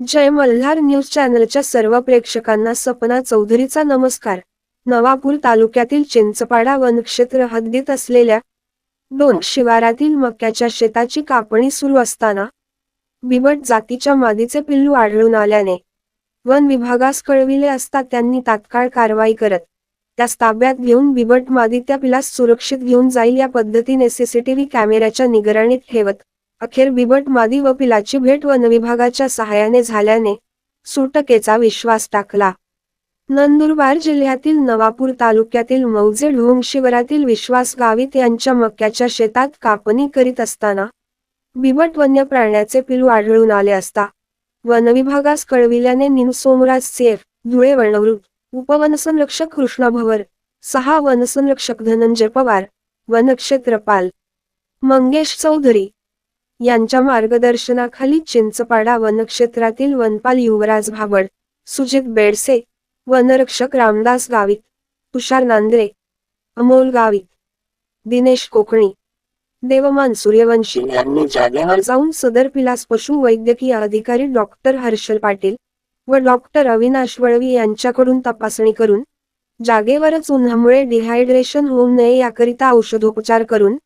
जय Malhar news चॅनलच्या सर्व प्रेक्षकांना सपना चौधरीचा नमस्कार. नवापूर तालुक्यातील चिंचपाडा वनक्षेत्र हद्दीत असलेल्या दोन शिवारातील मक्याच्या शेताची कापणी सुरू असताना बिबट जातीच्या मादीचे पिल्लू आढळून आल्याने वन विभागास कळविले असता त्यांनी तात्काळ कारवाई करत त्यास ताब्यात घेऊन बिबट मादी त्या पिलास सुरक्षित घेऊन जाईल या पद्धतीने सीसीटीव्ही कॅमेऱ्याच्या निगराणीत ठेवत अखेर बिबट मादी व पिलाची भेट वनविभागाच्या सहाय्याने झाल्याने सुटकेचा विश्वास टाकला. नंदुरबार जिल्ह्यातील नवापूर तालुक्यातील मौजे ढोंग शिवरातील विश्वास गावित यांच्या मक्याच्या शेतात कापणी करीत असताना बिबट वन्य प्राण्याचे पिलू आढळून आले असता वनविभागास कळविल्याने निमसोमराज सेफ धुळे वनवृत्त उपवनसंरक्षक कृष्णा भवर सहा वनसंरक्षक धनंजय पवार वनक्षेत्रपाल मंगेश चौधरी यांच्या मार्गदर्शनाखाली चिंचपाडा वनक्षेत्रातील वनपाल युवराज भाबड सुजित बेडसे वनरक्षक रामदास गावित तुषार नांद्रे अमोल गावित दिनेश कोकणी देवमान सूर्यवंशी यांनी जागेवर जाऊन सदर पिलास पशु वैद्यकीय अधिकारी डॉक्टर हर्षल पाटील व डॉक्टर अविनाश वळवी यांच्याकडून तपासणी करून जागेवरच उन्हामुळे डिहायड्रेशन होऊ नये याकरिता औषधोपचार करून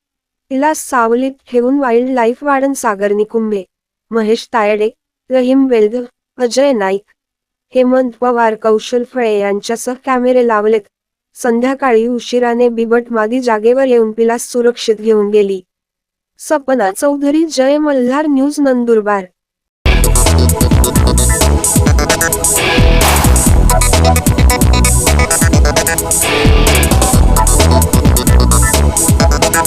तिला सावलीत ठेवून wildlife warden Sagar Nikumbhe Mahesh Tayde Rahim वेल्द अजय नाईक हेमंत पवार कौशल फळे यांच्यासह कॅमेरे लावलेत. संध्याकाळी उशिराने बिबट मादी जागेवर येऊन पिला सुरक्षित घेऊन गेली. सपना चौधरी जय मल्हार न्यूज नंदुरबार.